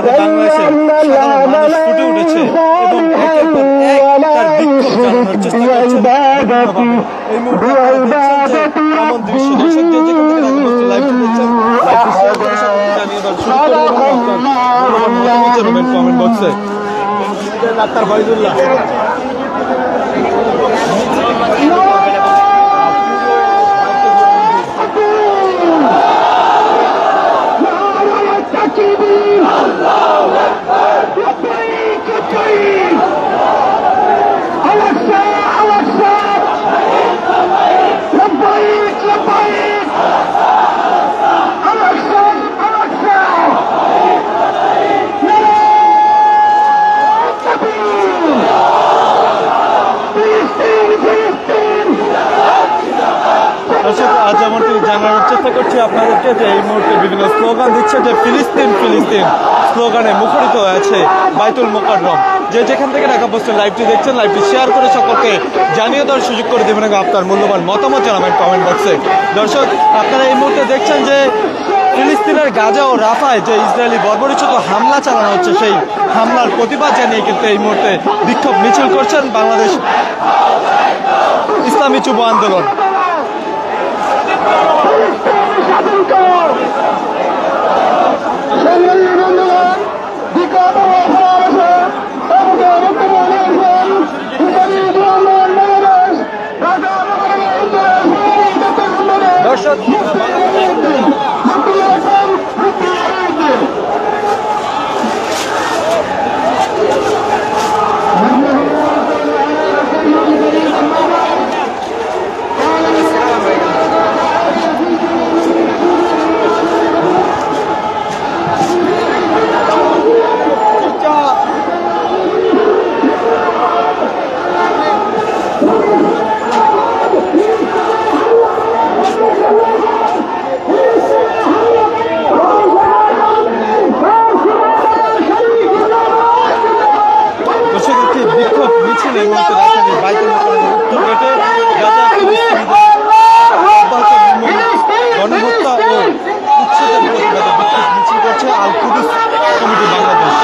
হামলার বাংলাদেশের সাধারণ মানুষ ফুটে উঠেছে এবং একের পর এক তার বিক্ষোভ জানানোর চেষ্টা করছে এই মুহূর্তে এমন দৃশ্য দর্শকদের যেখান থেকে রাজপথে লাইভটি দেখছেন লাইভটি শেয়ার করে সকলকে জানিয়ে দেওয়ার মূল্যবান মতামত জানাবেন কমেন্ট বক্সে ডাক্তার ফরিদুল্লাহ দর্শক, আজ যেমনটি জানানোর চেষ্টা করছি আপনাদেরকে যে এই মুহূর্তে বিভিন্ন স্লোগান দিচ্ছে, যে ফিলিস্তিন ফিলিস্তিন স্লোগানে মুখরিত হয়েছে বাইতুল মোকাররম। যে যেখান থেকে ঢাকা পোস্টের লাইভটি দেখছেন, লাইভটি শেয়ার করে সকলকে জানিয়ে দেওয়ার সুযোগ করে দেবেন এবং আপনার মূল্যবান মতামত জানাবেন কমেন্ট বক্সে দর্শক, আপনারা এই মুহূর্তে দেখছেন যে ফিলিস্তিনের গাজা ও রাফায় যে ইসরায়েলি বর্বরিচিত হামলা চালানো হচ্ছে, সেই হামলার প্রতিবাদ জানিয়ে কিন্তু এই মুহূর্তে বিক্ষোভ মিছিল করছেন বাংলাদেশ ইসলামী যুব আন্দোলন। Oh. বিক্ষোভ মিছিল এই মুহূর্তে রাজধানীর বাইতুল মোকাররমের উত্তর গেটে গাজা ফিলিস্তিনিদের অব্যাহত নির্মম গণহত্যা ও উচ্ছেদের প্রতিবাদে বিক্ষোভ মিছিল করছে আল কুদুস কমিটি বাংলাদেশ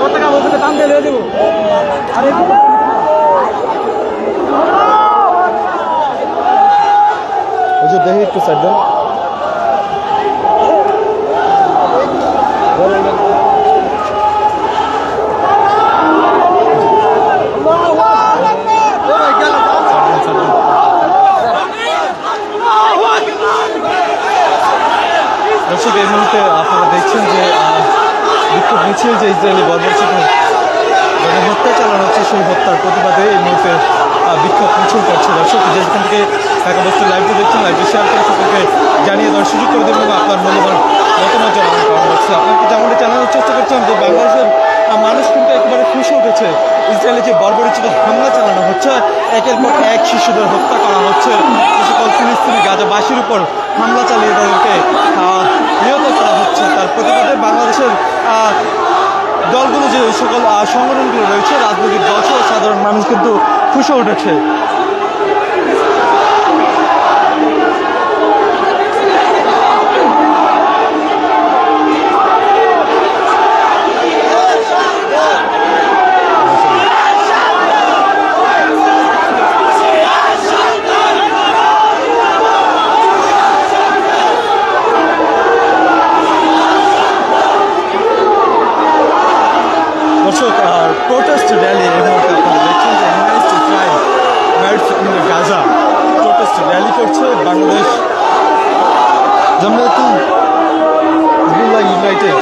পতাকা দিয়ে দেবো। আরে ওই যে দেখি একটু সাইড দেন। দর্শক এই মুহূর্তে আপনারা দেখছেন যে বিক্ষোভ মিছিল যে ইসরায়েলি বর্বরচিত হত্যা চালানো হচ্ছে সেই হত্যার প্রতিবাদে এই মুহূর্তে বিক্ষোভ মিছিল করছে দর্শক। যে যেখান থেকে ঢাকা বস্তুর লাইভটি দেখছেন লাইভটি শেয়ার করে সকলকে জানিয়ে দেওয়ার সুযোগ করে দেবেন এবং আপনার মূল্যবান মতামত জানানোর কারণ হচ্ছে আপনাকে যেমনটি জানানোর চেষ্টা করছেন যে বাংলাদেশের মানুষ কিন্তু একেবারে খুশি উঠেছে। ইসরায়েলে যে বর্বরিচিত হামলা চালানো হচ্ছে, একের পর এক শিশুদের হত্যা করা হচ্ছে। সকল ফিলিস্তিনি গাজাবাসীর উপর হামলা চালিয়ে তাদেরকে নিহত করা হচ্ছে। তার প্রতিবাদে বাংলাদেশের দলগুলো যে সকল সংগঠনগুলো রয়েছে রাজনৈতিক দল সাধারণ মানুষ কিন্তু ফুসে উঠেছে। করছে বাংলাদেশ। জামিয়াতুল ইউনাইটেড